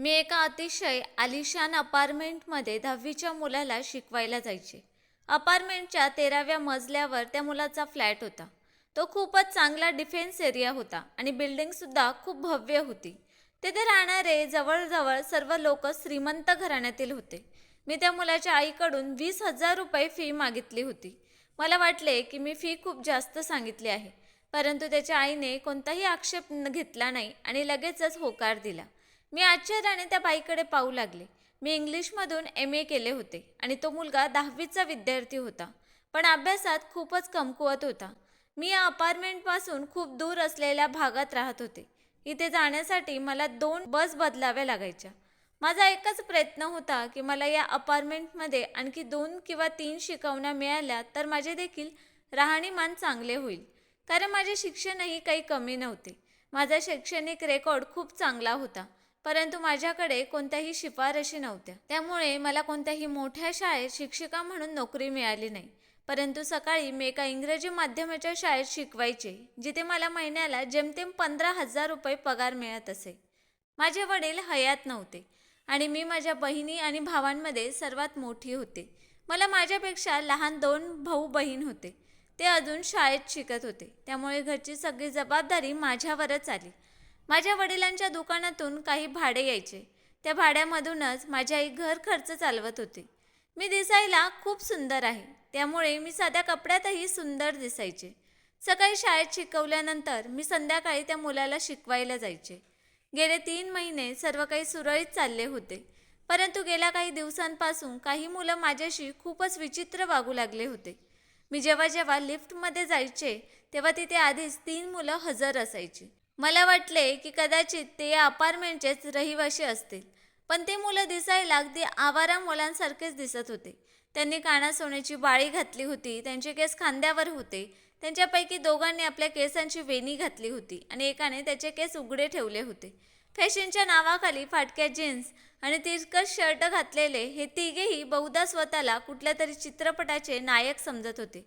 मी एका अतिशय आलिशान अपार्टमेंटमध्ये दहावीच्या मुलाला शिकवायला जायचे. अपार्टमेंटच्या तेराव्या मजल्यावर त्या मुलाचा फ्लॅट होता. तो खूपच चांगला डिफेन्स एरिया होता आणि बिल्डिंगसुद्धा खूप भव्य होती. तेथे राहणारे जवळजवळ सर्व लोक श्रीमंत घराण्यातील होते. मी त्या मुलाच्या आईकडून वीस हजार रुपये फी मागितली होती. मला वाटले की मी फी खूप जास्त सांगितली आहे. परंतु त्याच्या आईने कोणताही आक्षेप घेतला नाही आणि लगेचच होकार दिला. मी आश्चर्याने त्या बाईकडे पाहू लागले. मी इंग्लिशमधून एम ए केले होते आणि तो मुलगा दहावीचा विद्यार्थी होता. पण अभ्यासात खूपच कमकुवत होता. मी या अपार्टमेंटपासून खूप दूर असलेल्या भागात राहत होते. इथे जाण्यासाठी मला दोन बस बदलाव्या लागायच्या. माझा एकच प्रयत्न होता की मला या अपार्टमेंटमध्ये आणखी दोन किंवा तीन शिकवण्या मिळाल्या तर माझे देखील राहणीमान चांगले होईल. कारण माझे शिक्षणही काही कमी नव्हते. माझा शैक्षणिक रेकॉर्ड खूप चांगला होता. परंतु माझ्याकडे कोणत्याही शिफारशी नव्हत्या. त्यामुळे मला कोणत्याही मोठ्या शाळेत शिक्षिका म्हणून नोकरी मिळाली नाही. परंतु सकाळी मी एका इंग्रजी माध्यमाच्या शाळेत शिकवायचे जिथे मला महिन्याला जेमतेम पंधरा हजार रुपये पगार मिळत असे. माझे वडील हयात नव्हते आणि मी माझ्या बहिणी आणि भावांमध्ये सर्वात मोठी होते. मला माझ्यापेक्षा लहान दोन भाऊ बहीण होते. ते अजून शाळेत शिकत होते. त्यामुळे घरची सगळी जबाबदारी माझ्यावरच आली. माझ्या वडिलांच्या दुकानातून काही भाडे यायचे. त्या भाड्यामधूनच माझी आई घर खर्च चालवत होती. मी दिसायला खूप सुंदर आहे. त्यामुळे मी साध्या कपड्यातही सुंदर दिसायचे. सकाळी शाळेत शिकवल्यानंतर मी संध्याकाळी त्या मुलाला शिकवायला जायचे. गेले तीन महिने सर्व काही सुरळीत चालले होते. परंतु गेल्या काही दिवसांपासून काही मुलं माझ्याशी खूपच विचित्र वागू लागले होते. मी जेव्हा जेव्हा लिफ्टमध्ये जायचे तेव्हा तिथे आधीच तीन मुलं हजर असायची. मला वाटले की कदाचित ते या अपार्टमेंटचेच रहिवाशी असतील. पण ते मुलं दिसायला अगदी आवारा मुलांसारखेच दिसत होते. त्यांनी काना सोन्याची बाळी घातली होती त्यांचे केस खांद्यावर होते. त्यांच्यापैकी दोघांनी आपल्या केसांची वेणी घातली होती आणि एकाने त्याचे केस उघडे ठेवले होते. फॅशनच्या नावाखाली फाटक्या जीन्स आणि तिरकट शर्ट घातलेले हे तिघेही बहुधा स्वतःला कुठल्या तरी चित्रपटाचे नायक समजत होते.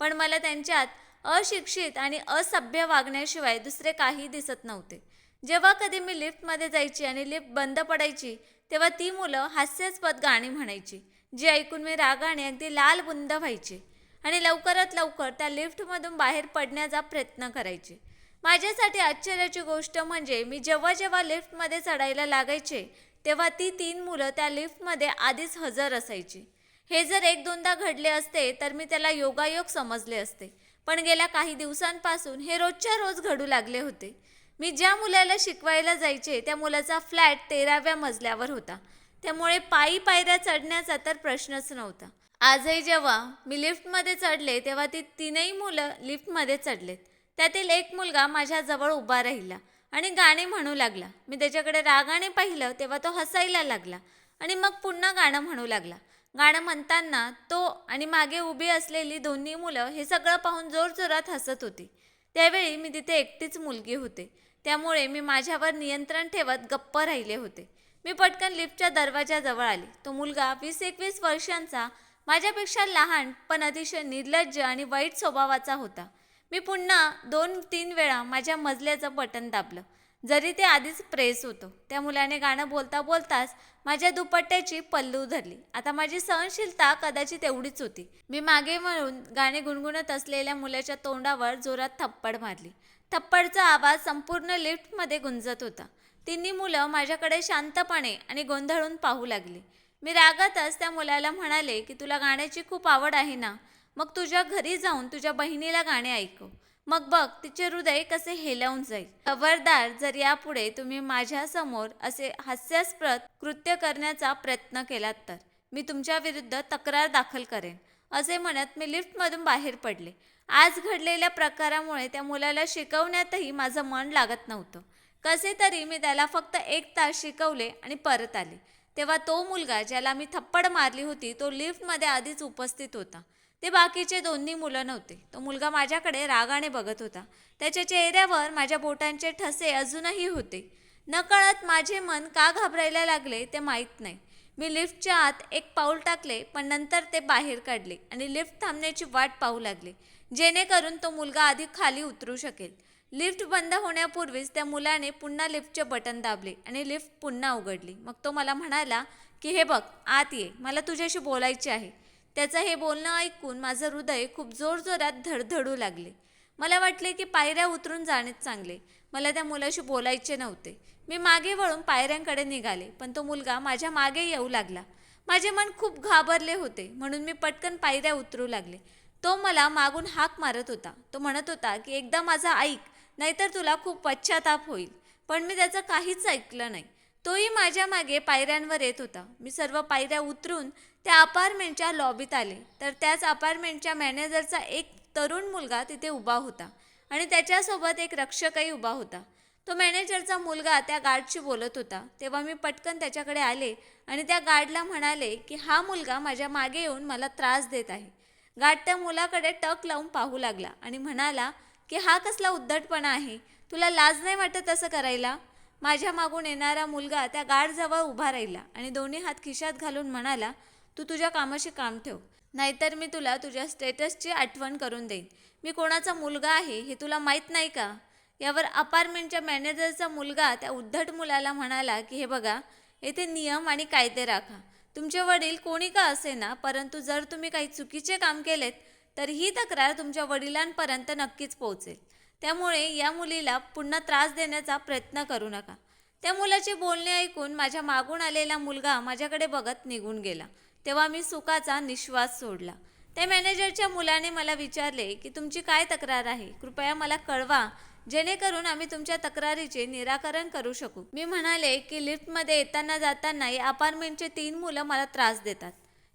पण मला त्यांच्यात अशिक्षित आणि असभ्य वागण्याशिवाय दुसरे काही दिसत नव्हते. जेव्हा कधी मी लिफ्टमध्ये जायची आणि लिफ्ट बंद पडायची तेव्हा ती मुलं हास्यास्पद गाणी म्हणायची जी ऐकून मी रागाने अगदी लाल बुंद व्हायचे आणि लवकरात लवकर त्या लिफ्टमधून बाहेर पडण्याचा प्रयत्न करायचे. माझ्यासाठी आश्चर्याची गोष्ट म्हणजे मी जेव्हा जेव्हा लिफ्टमध्ये चढायला लागायचे तेव्हा ती तीन मुलं त्या लिफ्टमध्ये आधीच हजर असायची. हे जर एक दोनदा घडले असते तर मी त्याला योगायोग समजले असते. पण गेल्या काही दिवसांपासून हे रोजच्या रोज घडू लागले होते. मी ज्या मुलाला शिकवायला जायचे त्या मुलाचा फ्लॅट तेराव्या मजल्यावर होता. त्यामुळे पायी पायऱ्या चढण्याचा तर प्रश्नच नव्हता. आजही जेव्हा मी लिफ्टमध्ये चढले तेव्हा ती तीनही मुलं लिफ्टमध्ये चढलेत. त्यातील एक मुलगा माझ्याजवळ उभा राहिला आणि गाणे म्हणू लागला. मी त्याच्याकडे रागाने पाहिलं तेव्हा तो हसायला लागला आणि मग पुन्हा गाणं म्हणू लागला. गाणं म्हणताना तो आणि मागे उभी असलेली दोन्ही मुलं हे सगळं पाहून जोरजोरात हसत होती. त्यावेळी मी तिथे एकटीच मुलगी होते. त्यामुळे मी माझ्यावर नियंत्रण ठेवत गप्प राहिले होते. मी पटकन लिफ्टच्या दरवाजाजवळ आली. तो मुलगा वीस एकवीस वर्षांचा माझ्यापेक्षा लहान पण अतिशय निर्लज्ज आणि वाईट स्वभावाचा होता. मी पुन्हा दोन तीन वेळा माझ्या मजल्याचं बटन दाबलं. जरी ते आधीच प्रेस होतं त्या मुलाने गाणं बोलता बोलताच माझ्या दुपट्ट्याची पल्लू धरली. आता माझी सहनशीलता कदाचित एवढीच होती. मी मागे म्हणून गाणे गुणगुणत असलेल्या मुलाच्या तोंडावर जोरात थप्पड मारली. थप्पडचा आवाज संपूर्ण लिफ्टमध्ये गुंजत होता. तिन्ही मुलं माझ्याकडे शांतपणे आणि गोंधळून पाहू लागली. मी रागातच त्या मुलाला म्हणाले की तुला गाण्याची खूप आवड आहे ना? मग तुझ्या घरी जाऊन तुझ्या बहिणीला गाणे ऐकव. मग बघ तिचे हृदय कसे हेलावून जाईल. खबरदार जर यापुढे तुम्ही माझ्यासमोर असे हास्यास्पद कृत्य करण्याचा प्रयत्न केलात तर मी तुमच्या विरुद्ध तक्रार दाखल करेन असे म्हणत मी लिफ्टमधून बाहेर पडले. आज घडलेल्या प्रकारामुळे त्या मुलाला शिकवण्यातही माझं मन लागत नव्हतं. कसे तरी मी त्याला फक्त एक तास शिकवले आणि परत आले. तेव्हा तो मुलगा ज्याला मी थप्पड मारली होती तो लिफ्टमध्ये आधीच उपस्थित होता. ते बाकीचे दोन्ही मुलं नव्हते. तो मुलगा माझ्याकडे रागाने बघत होता. त्याच्या चेहऱ्यावर माझ्या बोटांचे ठसे अजूनही होते. नकळत माझे मन का घाबरायला लागले ते माहीत नाही. मी लिफ्टच्या आत एक पाऊल टाकले पण नंतर ते बाहेर काढले आणि लिफ्ट थांबण्याची वाट पाहू लागले जेणेकरून तो मुलगा आधी खाली उतरू शकेल. लिफ्ट बंद होण्यापूर्वीच त्या मुलाने पुन्हा लिफ्टचे बटन दाबले आणि लिफ्ट पुन्हा उघडली. मग तो मला म्हणाला की हे बघ आत ये. मला तुझ्याशी बोलायचे आहे. त्याचं हे बोलणं ऐकून माझं हृदय खूप जोरजोरात धडधडू लागले. मला वाटले की पायऱ्या उतरून जाणेच चांगले. मला त्या मुलाशी बोलायचे नव्हते. मी मागे वळून पायऱ्यांकडे निघाले पण तो मुलगा माझ्या मागे येऊ लागला. माझे मन खूप घाबरले होते म्हणून मी पटकन पायऱ्या उतरू लागले. तो मला मागून हाक मारत होता. तो म्हणत होता की एकदा माझा ऐक नाहीतर तुला खूप पश्चाताप होईल. पण मी त्याचं काहीच ऐकलं नाही. तोही माझ्या मागे पायऱ्यांवर येत होता. मी सर्व पायऱ्या उतरून त्या अपार्टमेंटच्या लॉबीत आले. तर त्याच अपार्टमेंटच्या मॅनेजरचा एक तरुण मुलगा तिथे उभा होता आणि त्याच्यासोबत एक रक्षकही उभा होता. तो मॅनेजरचा मुलगा त्या गार्डशी बोलत होता. तेव्हा मी पटकन त्याच्याकडे आले आणि त्या गार्डला म्हणाले की हा मुलगा माझ्या मागे येऊन मला त्रास देत आहे. गार्ड त्या मुलाकडे टक लावून पाहू लागला आणि म्हणाला की हा कसला उद्धटपणा आहे. तुला लाज नाही वाटत असं करायला? माझ्या मागून येणारा मुलगा त्या गाडजवळ उभा राहिला आणि दोन्ही हात खिशात घालून म्हणाला तू तुझ्या कामाशी काम ठेव. नाहीतर मी तुला तुझ्या स्टेटसची आठवण करून देईन. मी कोणाचा मुलगा आहे हे तुला माहीत नाही का? यावर अपार्टमेंटच्या मॅनेजरचा मुलगा त्या उद्धट मुलाला म्हणाला की हे बघा येथे नियम आणि कायदे राखा. तुमचे वडील कोणी का असे ना परंतु जर तुम्ही काही चुकीचे काम केलेत तर ही तक्रार तुमच्या वडिलांपर्यंत नक्कीच पोहोचेल. त्यामुळे या मुलीला पुन्हा त्रास देण्याचा प्रयत्न करू नका. त्या मुलाचे बोलणे ऐकून माझ्या मागून आलेला मुलगा माझ्याकडे बघत निघून गेला. तेव्हा मी सुखाचा निश्वास सोडला. त्या मॅनेजरच्या मुलाने मला विचारले की तुमची काय तक्रार आहे? कृपया मला कळवा. जेणेकरून आम्ही तुमच्या तक्रारीचे निराकरण करू शकू. मी म्हणाले की लिफ्टमध्ये येताना जाताना या अपार्टमेंटचे तीन मुलं मला त्रास देतात.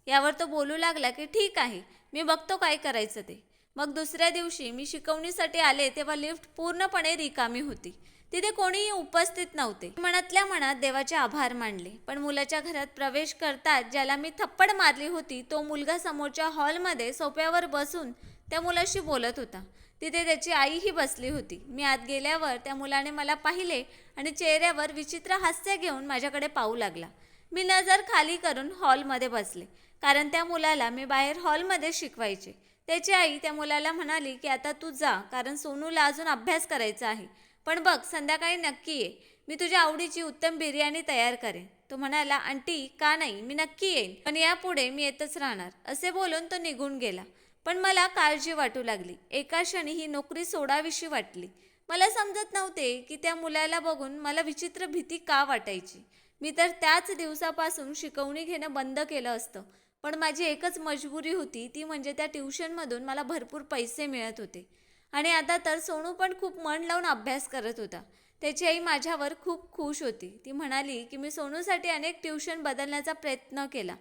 यावर तो बोलू लागला की ठीक आहे. मी बघतो काय करायचं ते. मग दुसऱ्या दिवशी मी शिकवणीसाठी आले तेव्हा लिफ्ट पूर्णपणे रिकामी होती. तिथे कोणीही उपस्थित नव्हते. मनातल्या मनात देवाचे आभार मानले. पण मुलाच्या घरात प्रवेश करतात ज्याला मी थप्पड मारली होती तो मुलगा समोरच्या हॉलमध्ये सोप्यावर बसून त्या मुलाशी बोलत होता. तिथे त्याची आईही बसली होती. मी आत गेल्यावर त्या मुलाने मला पाहिले आणि चेहऱ्यावर विचित्र हास्य घेऊन माझ्याकडे पाहू लागला. मी नजर खाली करून हॉलमध्ये बसले. कारण त्या मुलाला मी बाहेर हॉलमध्ये शिकवायचे. त्याची आई त्या मुलाला म्हणाली की आता तू जा कारण सोनूला अजून अभ्यास करायचा आहे. पण बघ संध्याकाळी नक्की ये. मी तुझ्या आवडीची उत्तम बिर्याणी तयार करेन. तो म्हणाला आंटी का नाही? मी नक्की येईन. पण यापुढे मी येतच राहणार. असे बोलून तो निघून गेला. पण मला काळजी वाटू लागली. एका क्षणी ही नोकरी सोडावीशी वाटली. मला समजत नव्हते की त्या मुलाला बघून मला विचित्र भीती का वाटायची. मी तर त्याच दिवसापासून शिकवणी घेणं बंद केलं असतं. पण माझी एकच मजबुरी होती ती म्हणजे त्या ट्युशनमधून मला भरपूर पैसे मिळत होते. आणि आता तर सोनू पण खूप मन लावून अभ्यास करत होता. त्याची आई माझ्यावर खूप खुश होती. ती म्हणाली की मी सोनूसाठी अनेक ट्युशन बदलण्याचा प्रयत्न केला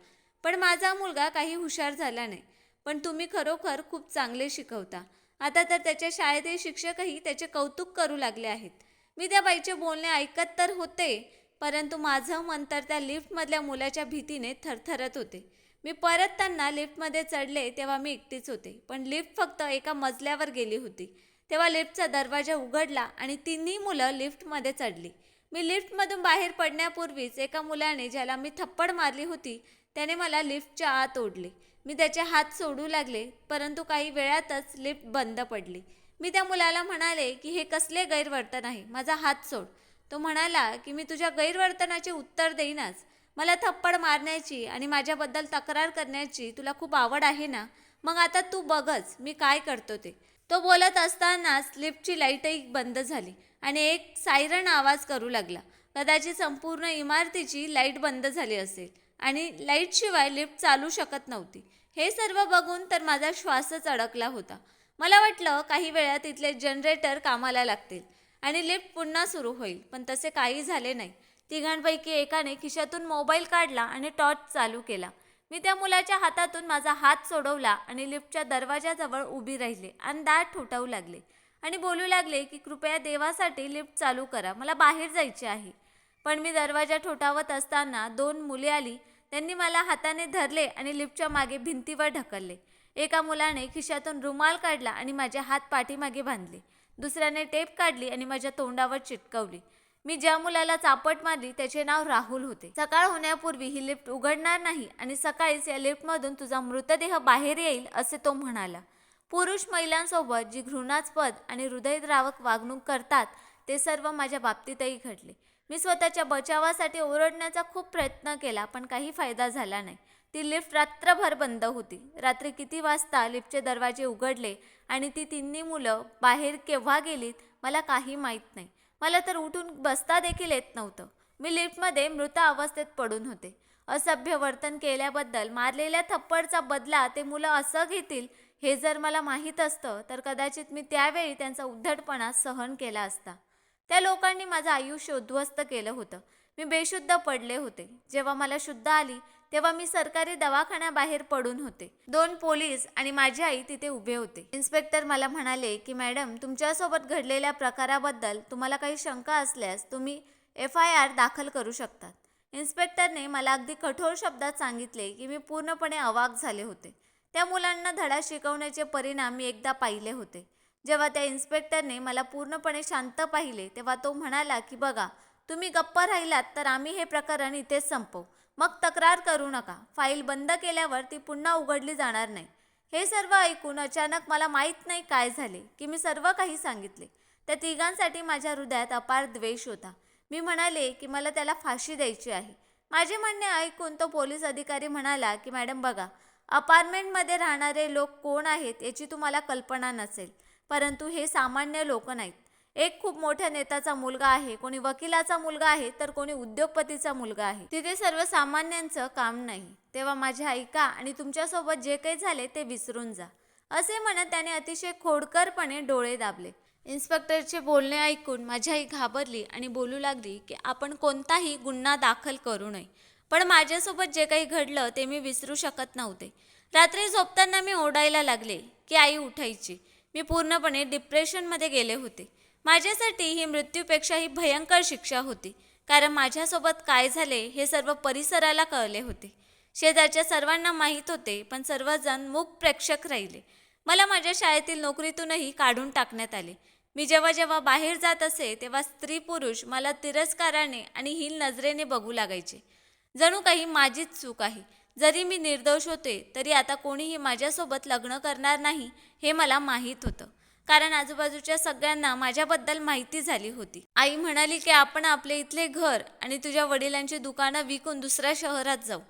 पण माझा मुलगा काही हुशार झाला नाही. पण तुम्ही खरोखर खूप चांगले शिकवता. आता तर त्याच्या शाळेतील शिक्षकही त्याचे कौतुक करू लागले आहेत. मी त्या बाईचे बोलणे ऐकत तर होते परंतु माझं मन तर त्या लिफ्टमधल्या मुलाच्या भीतीने थरथरत होते. मी परत त्यांना लिफ्टमध्ये चढले तेव्हा मी एकटीच होते. पण लिफ्ट फक्त एका मजल्यावर गेली होती. तेव्हा लिफ्टचा दरवाजा उघडला आणि तिन्ही मुलं लिफ्टमध्ये चढली. मी लिफ्टमधून बाहेर पडण्यापूर्वीच एका मुलाने ज्याला मी थप्पड मारली होती त्याने मला लिफ्टच्या आत ओढले. मी त्याचे हात सोडू लागले परंतु काही वेळातच लिफ्ट बंद पडली. मी त्या मुलाला म्हणाले की हे कसले गैरवर्तन आहे? माझा हात सोड. तो म्हणाला की मी तुझ्या गैरवर्तनाचे उत्तर देईनच. मला थप्पड मारण्याची आणि माझ्याबद्दल तक्रार करण्याची तुला खूप आवड आहे ना? मग आता तू बघच मी काय करतो ते. तो बोलत असतानाच लिफ्टची लाईटही बंद झाली आणि एक सायरन आवाज करू लागला. कदाचित संपूर्ण इमारतीची लाइट बंद झाली असेल आणि लाईटशिवाय लिफ्ट चालू शकत नव्हती. हे सर्व बघून तर माझा श्वासच अडकला होता. मला वाटलं काही वेळात इथले जनरेटर कामाला लागतील आणि लिफ्ट पुन्हा सुरू होईल पण तसे काही झाले नाही. तिघांपैकी एकाने खिशातून मोबाईल काढला आणि टॉर्च चालू केला. मी त्या मुलाच्या हातातून माझा हात सोडवला आणि लिफ्टच्या दरवाजाजवळ उभी राहिले आणि दाट ठोठावू लागले. आणि बोलू लागले की कृपया देवासाठी लिफ्ट चालू करा मला बाहेर जायचे आहे. पण मी दरवाजा ठोठावत असताना दोन मुले आली. त्यांनी मला हाताने धरले आणि लिफ्टच्या मागे भिंतीवर ढकलले. एका मुलाने खिशातून रुमाल काढला आणि माझे हात पाठीमागे बांधले. दुसऱ्याने टेप काढली आणि माझ्या तोंडावर चिटकवली. मी ज्या मुलाला चापट मारली त्याचे नाव राहुल होते. सकाळ होण्यापूर्वी ही लिफ्ट उघडणार नाही आणि सकाळीच या लिफ्टमधून तुझा मृतदेह बाहेर येईल असे तो म्हणाला. पुरुष महिलांसोबत जी घृणास्पद आणि हृदयद्रावक वागणूक करतात ते सर्व माझ्या बाबतीतही घडले. मी स्वतःच्या बचावासाठी ओरडण्याचा खूप प्रयत्न केला पण काही फायदा झाला नाही. ती लिफ्ट रात्रभर बंद होती. रात्री किती वाजता लिफ्टचे दरवाजे उघडले आणि ती तिन्ही मुलं बाहेर केव्हा गेलीत मला काही माहीत नाही. मला तर उठून बसता देखील येत नव्हतं. मी लिफ्टमध्ये मृत अवस्थेत पडून होते. असभ्य वर्तन केल्याबद्दल मारलेल्या थप्पडचा बदला ते मुलं असं घेतील हे जर मला माहीत असतं तर कदाचित मी त्यावेळी त्यांचा उद्धटपणा सहन केला असता. त्या लोकांनी माझं आयुष्य उद्ध्वस्त केलं होतं. मी बेशुद्ध पडले होते. जेव्हा मला शुद्ध आली तेव्हा मी सरकारी दवाखान्याबाहेर पडून होते. दोन पोलीस आणि माझी आई तिथे उभे होते. इन्स्पेक्टर मला म्हणाले की मॅडम तुमच्यासोबत घडलेल्या प्रकाराबद्दल तुम्हाला काही शंका असल्यास तुम्ही एफ आय आर दाखल करू शकतात. इन्स्पेक्टरने मला अगदी कठोर शब्दात सांगितले की मी पूर्णपणे अवाक झाले होते. त्या मुलांना धडा शिकवण्याचे परिणाम मी एकदा पाहिले होते. जेव्हा त्या इन्स्पेक्टरने मला पूर्णपणे शांत पाहिले तेव्हा तो म्हणाला की बघा तुम्ही गप्प राहिलात तर आम्ही हे प्रकरण इथेच संपवू. मग तक्रार करू नका. फाईल बंद केल्यावर ती पुन्हा उघडली जाणार नाही. हे सर्व ऐकून अचानक मला माहीत नाही काय झाले की मी सर्व काही सांगितले. त्या तिघांसाठी माझ्या हृदयात अपार द्वेष होता. मी म्हणाले की मला त्याला फाशी द्यायची आहे. माझे म्हणणे ऐकून तो पोलीस अधिकारी म्हणाला की मॅडम बघा अपार्टमेंटमध्ये राहणारे लोक कोण आहेत याची तुम्हाला कल्पना नसेल. परंतु हे सामान्य लोक नाहीत. एक खूप मोठ्या नेत्याचा मुलगा आहे कोणी वकिलाचा मुलगा आहे तर कोणी उद्योगपतीचा मुलगा आहे. तिथे सर्वसामान्यांचं काम नाही. तेव्हा माझ्या ऐका आणि तुमच्यासोबत जे काही झाले ते विसरून जा. असे म्हणत त्याने अतिशय खोडकरपणे डोळे दाबले. इन्स्पेक्टरचे बोलणे ऐकून माझी आई घाबरली आणि बोलू लागली की आपण कोणताही गुन्हा दाखल करू नये. पण माझ्यासोबत जे काही घडलं ते मी विसरू शकत नव्हते. रात्री झोपताना मी ओढायला लागले की आई उठायची. मी पूर्णपणे डिप्रेशनमध्ये गेले होते. माझ्यासाठी ही मृत्यूपेक्षाही भयंकर शिक्षा होती. कारण माझ्यासोबत काय झाले हे सर्व परिसराला कळले होते. शेजारच्या सर्वांना माहीत होते पण सर्वजण मूक प्रेक्षक राहिले. मला माझ्या शाळेतील नोकरीतूनही काढून टाकण्यात आले. मी जेव्हा जेव्हा बाहेर जात असे तेव्हा स्त्री पुरुष मला तिरस्काराने आणि हील नजरेने बघू लागायचे. जणू काही माझीच चूक आहे. जरी मी निर्दोष होते तरी आता कोणीही माझ्यासोबत लग्न करणार नाही हे मला माहीत होतं. कारण आजूबाजूच्या सगळ्यांना माझ्याबद्दल माहिती झाली होती. आई म्हणाली की आपण आपले इथले घर आणि तुझ्या वडिलांची दुकानं विकून दुसऱ्या शहरात जाऊ.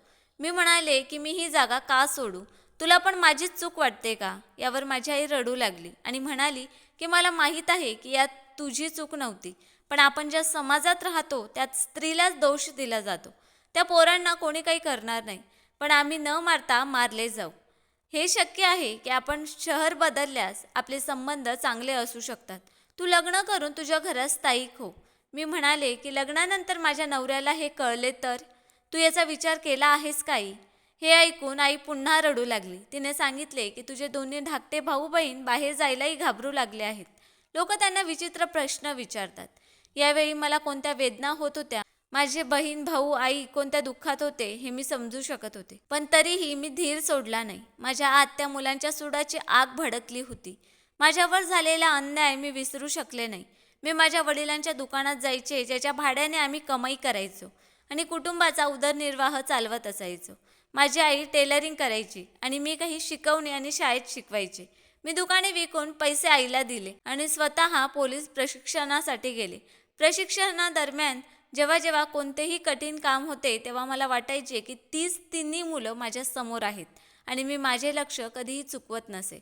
मी म्हणाले की मी ही जागा का सोडू? तुला पण माझीच चूक वाटते का? यावर माझी आई रडू लागली आणि म्हणाली की मला माहीत आहे की यात तुझी चूक नव्हती पण आपण ज्या समाजात राहतो त्यात स्त्रीलाच दोष दिला जातो. त्या पोरांना कोणी काही करणार नाही पण आम्ही न मारता मारले जाऊ. हे शक्य आहे की आपण शहर बदलल्यास आपले संबंध चांगले असू शकतात. तू लग्न करून तुझ्या घरात स्थायिक हो. मी म्हणाले की लग्नानंतर माझ्या नवऱ्याला हे कळले तर? तू याचा विचार केला आहेस काही हे ऐकून आई पुन्हा रडू लागली. तिने सांगितले की तुझे दोन्ही धाकटे भाऊ बहीण बाहेर जायलाही घाबरू लागले आहेत. लोक त्यांना विचित्र प्रश्न विचारतात. यावेळी मला कोणत्या वेदना होत होत्या? माझे बहीण भाऊ आई कोणत्या दुःखात होते हे मी समजू शकत होते. पण तरीही मी धीर सोडला नाही. माझ्या आत त्या मुलांच्या सुडाची आग भडकली होती. माझ्यावर झालेला अन्याय मी विसरू शकले नाही. मी माझ्या वडिलांच्या दुकानात जायचे ज्याच्या भाड्याने आम्ही कमाई करायचो आणि कुटुंबाचा उदरनिर्वाह चालवत असायचो. माझी आई टेलरिंग करायची आणि मी काही शिकवणी आणि शाळेत शिकवायचे. मी दुकाने विकून पैसे आईला दिले आणि स्वतः पोलीस प्रशिक्षणासाठी गेले. प्रशिक्षणादरम्यान जेव्हा जेव्हा कोणतेही कठीण काम होते तेव्हा मला वाटायचे की तीच तिन्ही मुलं माझ्यासमोर आहेत आणि मी माझे लक्ष कधीही चुकवत नसे.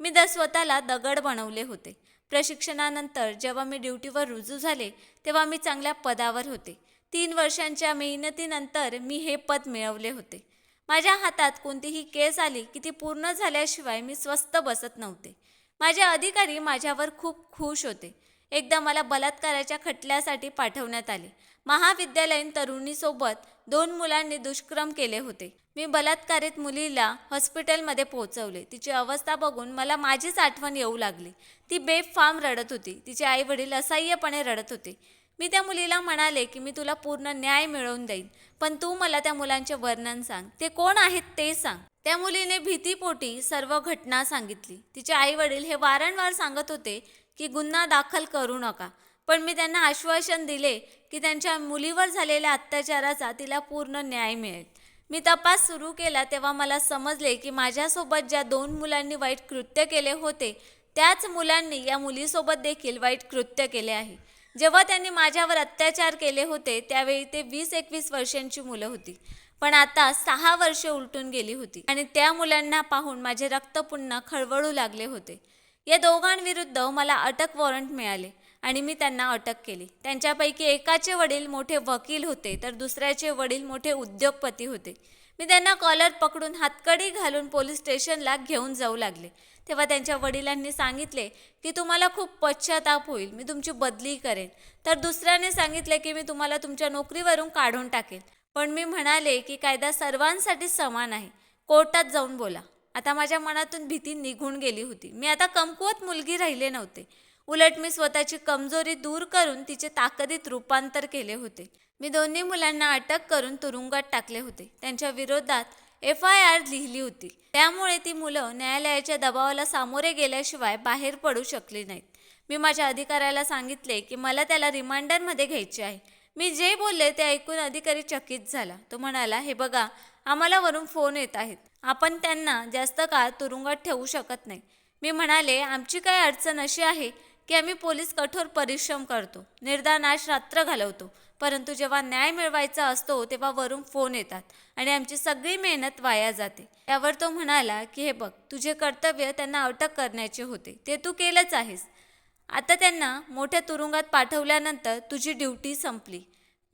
मी द स्वतःला दगड बनवले होते. प्रशिक्षणानंतर जेव्हा मी ड्युटीवर रुजू झाले तेव्हा मी चांगल्या पदावर होते. तीन वर्षांच्या मेहनतीनंतर मी हे पद मिळवले होते. माझ्या हातात कोणतीही केस आली की ती पूर्ण झाल्याशिवाय मी स्वस्थ बसत नव्हते. माझे अधिकारी माझ्यावर खूप खुश होते. एकदा मला बलात्काराच्या खटल्यासाठी पाठवण्यात आले. महाविद्यालयीन तरुणीसोबत दोन मुलांनी दुष्क्रम केले होते. मी बलात्कारित मुलीला हॉस्पिटलमध्ये पोहोचवले. तिची अवस्था बघून मला माझीच आठवण येऊ लागली. ती बेफाम रडत होती. तिचे आई वडील असह्यपणे रडत होते. मी त्या मुलीला म्हणाले की मी तुला पूर्ण न्याय मिळवून देईन पण तू मला त्या मुलांचे वर्णन सांग. ते कोण आहेत ते सांग. त्या मुलीने भीतीपोटी सर्व घटना सांगितली. तिचे आई वडील हे वारंवार सांगत होते की गुन्हा दाखल करू नका. पण मी त्यांना आश्वासन दिले की त्यांच्या मुलीवर झालेल्या अत्याचाराचा तिला पूर्ण न्याय मिळेल. मी तपास सुरू केला तेव्हा मला समजले की माझ्यासोबत ज्या दोन मुलांनी वाईट कृत्य केले होते त्याच मुलांनी या मुलीसोबत देखील वाईट कृत्य केले आहे. जेव्हा त्यांनी माझ्यावर अत्याचार केले होते त्यावेळी ते वीस एकवीस वर्षांची मुलं होती. पण आता सहा वर्षे उलटून गेली होती आणि त्या मुलांना पाहून माझे रक्त पुन्हा खळवळू लागले होते. या दोघांविरुद्ध मला अटक वॉरंट मिळाले आणि मी त्यांना अटक केली. त्यांच्यापैकी एकाचे वडील मोठे वकील होते तर दुसऱ्याचे वडील मोठे उद्योगपती होते. मी त्यांना कॉलर पकडून हातकडी घालून पोलीस स्टेशनला घेऊन जाऊ लागले. तेव्हा त्यांच्या वडिलांनी सांगितले की तुम्हाला खूप पश्चाताप होईल. मी तुमची बदली करेन. तर दुसऱ्याने सांगितले की मी तुम्हाला तुमच्या नोकरीवरून काढून टाकेन. पण मी म्हणाले की कायदा सर्वांसाठी समान आहे. कोर्टात जाऊन बोला. आता माझ्या मनातून भीती निघून गेली होती. मी आता कमकुवत मुलगी राहिले नव्हते. उलट मी स्वतःची कमजोरी दूर करून तिचे ताकदीत रूपांतर केले होते. मी दोन्ही मुलांना अटक करून तुरुंगात टाकले होते. त्यांच्या विरोधात एफ आय आर लिहिली होती. त्यामुळे ती मुलं न्यायालयाच्या दबावाला सामोरे गेल्याशिवाय बाहेर पडू शकली नाहीत. मी माझ्या अधिकाऱ्याला सांगितले की मला त्याला रिमांडरमध्ये घ्यायचे आहे. मी जे बोलले ते ऐकून अधिकारी चकित झाला. तो म्हणाला हे बघा आम्हाला वरून फोन येत आहेत. आपण त्यांना जास्त काळ तुरुंगात ठेवू शकत नाही. मी म्हणाले आमची काय अडचण अशी आहे की आम्ही पोलीस कठोर परिश्रम करतो निर्धानाश रात्र घालवतो. परंतु जेव्हा न्याय मिळवायचा असतो तेव्हा वरून फोन येतात आणि आमची सगळी मेहनत वाया जाते. त्यावर तो म्हणाला की हे बघ तुझे कर्तव्य त्यांना अटक करण्याचे होते. ते तू केलंच आहेस. आता त्यांना मोठ्या तुरुंगात पाठवल्यानंतर तुझी ड्युटी संपली.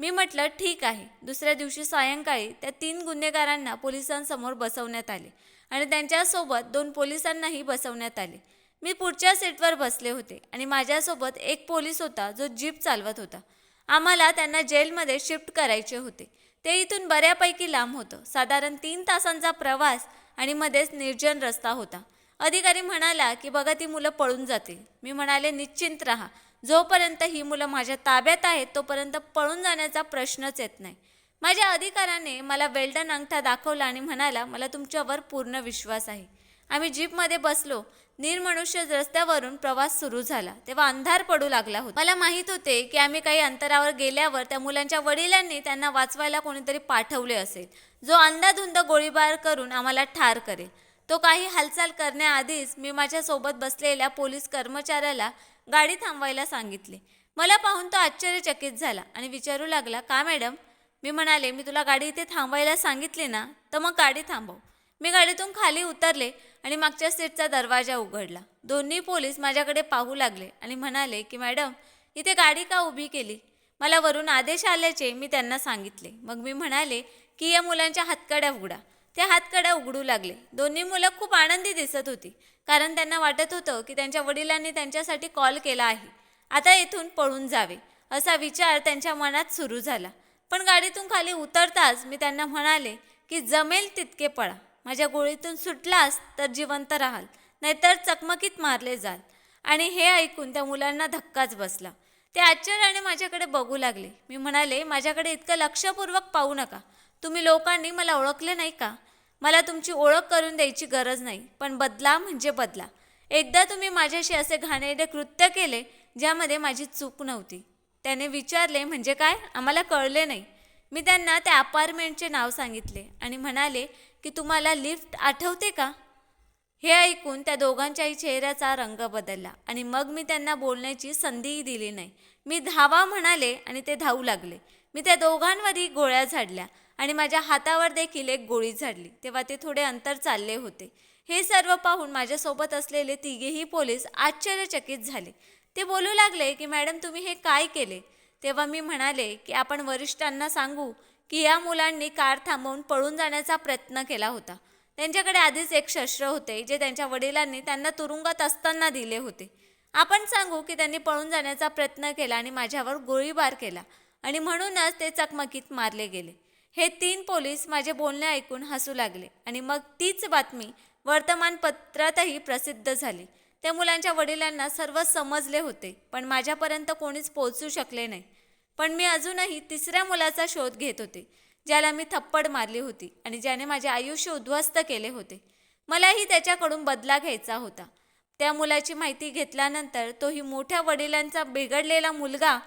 मी म्हटलं ठीक आहे. दुसऱ्या दिवशी सायंकाळी त्या तीन गुन्हेगारांना पोलिसांसमोर बसवण्यात आले आणि त्यांच्यासोबत दोन पोलिसांनाही बसवण्यात आले. मी पुढच्या सीटवर बसले होते आणि माझ्यासोबत एक पोलीस होता जो जीप चालवत होता. आम्हाला त्यांना जेलमध्ये शिफ्ट करायचे होते. ते इथून बऱ्यापैकी लांब होतं. साधारण तीन तासांचा प्रवास आणि मध्येच निर्जन रस्ता होता. अधिकारी म्हणाला की बघा ती मुलं पळून जातील. मी म्हणाले निश्चिंत राहा. जोपर्यंत ही मुलं माझ्या ताब्यात आहेत तोपर्यंत पळून जाण्याचा प्रश्नच येत नाही. माझ्या अधिकाऱ्याने मला वेल्डन अंगठा दाखवला आणि म्हणाला मला तुमच्यावर पूर्ण विश्वास आहे. आम्ही जीपमध्ये बसलो. निर्मनुष्य रस्त्यावरून प्रवास सुरू झाला. तेव्हा अंधार पडू लागला होता. मला माहीत होते की आम्ही काही अंतरावर गेल्यावर त्या मुलांच्या वडिलांनी त्यांना वाचवायला कोणीतरी पाठवले असेल. जो अंधाधुंद गोळीबार करून आम्हाला ठार करेल. तो काही हालचाल करण्याआधीच मी माझ्यासोबत बसलेल्या पोलीस कर्मचाऱ्याला गाडी थांबवायला सांगितले. मला पाहून तो आश्चर्यचकित झाला आणि विचारू लागला का मॅडम? मी म्हणाले मी तुला गाडी इथे थांबवायला सांगितले ना तर मग गाडी थांबव. मी गाडीतून खाली उतरले आणि मागच्या सीटचा दरवाजा उघडला. दोन्ही पोलीस माझ्याकडे पाहू लागले आणि म्हणाले की मॅडम इथे गाडी का उभी केली? मला वरून आदेश आल्याचे मी त्यांना सांगितले. मग मी म्हणाले की या मुलांच्या हातकड्या उघडा. त्या हातकड्या उघडू लागले. दोन्ही मुलं खूप आनंदी दिसत होती. कारण त्यांना वाटत होतं की त्यांच्या वडिलांनी त्यांच्यासाठी कॉल केला आहे. आता इथून पळून जावे असा विचार त्यांच्या मनात सुरू झाला. पण गाडीतून खाली उतरताच मी त्यांना म्हणाले की जमेल तितके पळा. माझ्या गोळीतून सुटलास तर जिवंत राहाल नाहीतर चकमकीत मारले जाल. आणि हे ऐकून त्या मुलांना धक्काच बसला. ते आश्चर्याने माझ्याकडे बघू लागले. मी म्हणाले माझ्याकडे इतकं लक्षपूर्वक पाहू नका. तुम्ही लोकांनी मला ओळखले नाही का? मला तुमची ओळख करून द्यायची गरज नाही पण बदला म्हणजे बदला. एकदा तुम्ही माझ्याशी असे घाणेरडे कृत्य केले ज्यामध्ये माझी चूक नव्हती. त्याने विचारले म्हणजे काय? आम्हाला कळले नाही. मी त्यांना त्या अपार्टमेंटचे नाव सांगितले आणि म्हणाले की तुम्हाला लिफ्ट आठवते का? हे ऐकून त्या दोघांच्याही चेहऱ्याचा रंग बदलला आणि मग मी त्यांना बोलण्याची संधीही दिली नाही. मी धावा म्हणाले आणि ते धावू लागले. मी त्या दोघांवरही गोळ्या झाडल्या. आणि माझ्या हातावर देखील एक गोळी झाडली. तेव्हा ते थोडे अंतर चालले होते. हे सर्व पाहून माझ्यासोबत असलेले तिघेही पोलीस आश्चर्यचकित झाले. ते बोलू लागले की मॅडम तुम्ही हे काय केले? तेव्हा मी म्हणाले की आपण वरिष्ठांना सांगू की या मुलांनी कार थांबवून पळून जाण्याचा प्रयत्न केला होता. त्यांच्याकडे आधीच एक शस्त्र होते जे त्यांच्या वडिलांनी त्यांना तुरुंगात असताना दिले होते. आपण सांगू की त्यांनी पळून जाण्याचा प्रयत्न केला आणि माझ्यावर गोळीबार केला आणि म्हणूनच ते चकमकीत मारले गेले. हे तीन पोलीस माझे बोलणे ऐकून हसू लागले आणि मग तीच बातमी वर्तमानपत्रातही प्रसिद्ध झाली. त्या मुलांच्या वडिलांना सर्व समजले होते पण माझ्यापर्यंत कोणीच पोहोचू शकले नाही. पण मी अजूनही तिसऱ्या मुलाचा शोध घेत होते ज्याला मी थप्पड मारली होती आणि ज्याने माझे आयुष्य उद्ध्वस्त केले होते. मलाही त्याच्याकडून बदला घ्यायचा होता. त्या मुलाची माहिती घेतल्यानंतर तोही मोठ्या वडिलांचा बिघडलेला मुलगा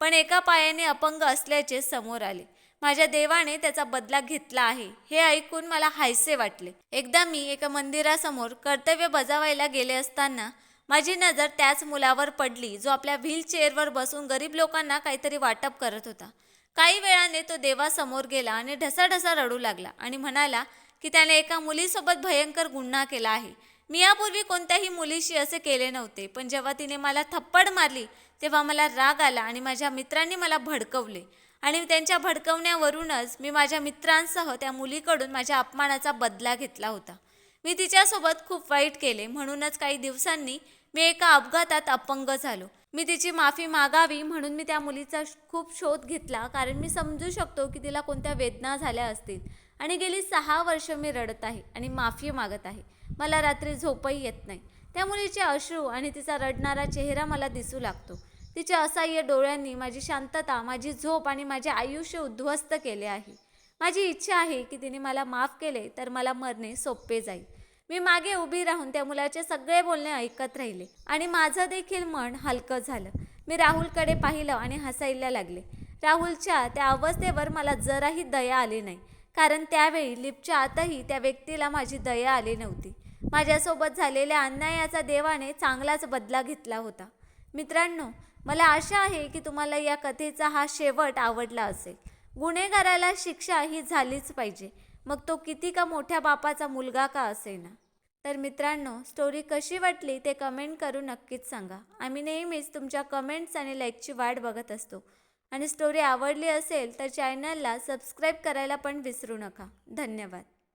पण एका पायाने अपंग असल्याचे समोर आले. माझ्या देवाने त्याचा बदला घेतला आहे. हे ऐकून मला हायसे वाटले. एकदा मी एका मंदिरासमोर कर्तव्य बजावायला गेले असताना माझी नजर त्याच मुलावर पडली जो आपल्या व्हीलचेअरवर बसून गरीब लोकांना काहीतरी वाटप करत होता. काही वेळाने तो देवासमोर गेला आणि ढसाढसा रडू लागला आणि म्हणाला की त्याने एका मुलीसोबत भयंकर गुन्हा केला आहे. मी यापूर्वी कोणत्याही मुलीशी असे केले नव्हते पण जेव्हा तिने मला थप्पड मारली तेव्हा मला राग आला आणि माझ्या मित्रांनी मला भडकवले. आणि त्यांच्या भडकवण्यावरूनच मी माझ्या मित्रांसह त्या मुलीकडून माझ्या अपमानाचा बदला घेतला होता. मी तिच्यासोबत खूप वाईट केले. म्हणूनच काही दिवसांनी मी एका अपघातात अपंग झालो. मी तिची माफी मागावी म्हणून मी त्या मुलीचा खूप शोध घेतला. कारण मी समजू शकतो की तिला कोणत्या वेदना झाल्या असतील. आणि गेली सहा वर्ष मी रडत आहे आणि माफी मागत आहे. मला रात्री झोपही येत नाही. त्या मुलीचे अश्रू आणि तिचा रडणारा चेहरा मला दिसू लागतो. तिच्या असह्य डोळ्यांनी माझी शांतता माझी झोप आणि माझे आयुष्य उद्ध्वस्त केले आहे. माझी इच्छा आहे की तिने मला माफ केले तर मला मरणे सोपे जाईल. मी मागे उभी राहून त्या मुलाचे सगळे बोलणे ऐकत राहिले आणि माझं देखील मन हलकं झालं. मी राहुलकडे पाहिलं आणि हसायला लागले. राहुलच्या त्या अवस्थेवर मला जराही दया आली नाही. कारण त्यावेळी लिपच्या आतही त्या व्यक्तीला माझी दया आली नव्हती. माझ्यासोबत झालेल्या अन्यायाचा देवाने चांगलाच बदला घेतला होता. मित्रांनो मला आशा आहे की तुम्हाला या कथेचा हा शेवट आवडला असेल. गुन्हेगाराला शिक्षा ही झालीच पाहिजे. मग तो किती का मोठ्या बापाचा मुलगा का असेना? तर मित्रांनो स्टोरी कशी वाटली ते कमेंट करून नक्कीच सांगा. आम्ही नेहमीच तुमच्या कमेंट्स आणि लाईकची वाट बघत असतो. आणि स्टोरी आवडली असेल तर चॅनलला सबस्क्राईब करायला पण विसरू नका. धन्यवाद.